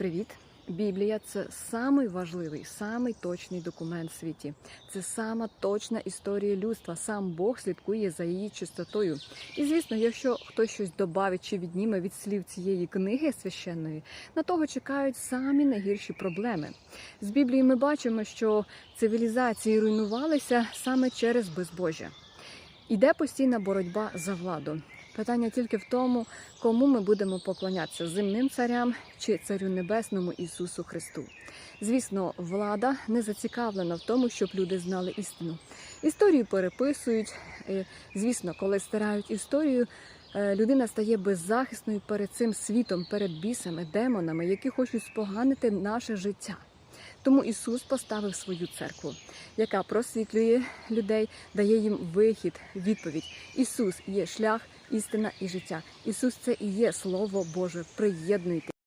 Привіт! Біблія це самий важливий, самий точний документ в світі. Це сама точна історія людства. Сам Бог слідкує за її чистотою. І звісно, якщо хтось щось добавить чи відніме від слів цієї книги священної, на того чекають самі найгірші проблеми. З Біблії ми бачимо, що цивілізації руйнувалися саме через безбожжя. Іде постійна боротьба за владу. Питання тільки в тому, кому ми будемо поклонятися земним царям чи царю небесному Ісусу Христу. Звісно, влада не зацікавлена в тому, щоб люди знали істину. Історію переписують. Е, Звісно, коли стирають історію, е, людина стає беззахисною перед цим світом, перед бісами, демонами, які хочуть споганити наше життя. Тому Ісус поставив свою церкву, яка просвітлює людей, дає їм вихід, відповідь. Ісус є шлях, істина і життя. Ісус це і є Слово Боже. Приєднуйтесь.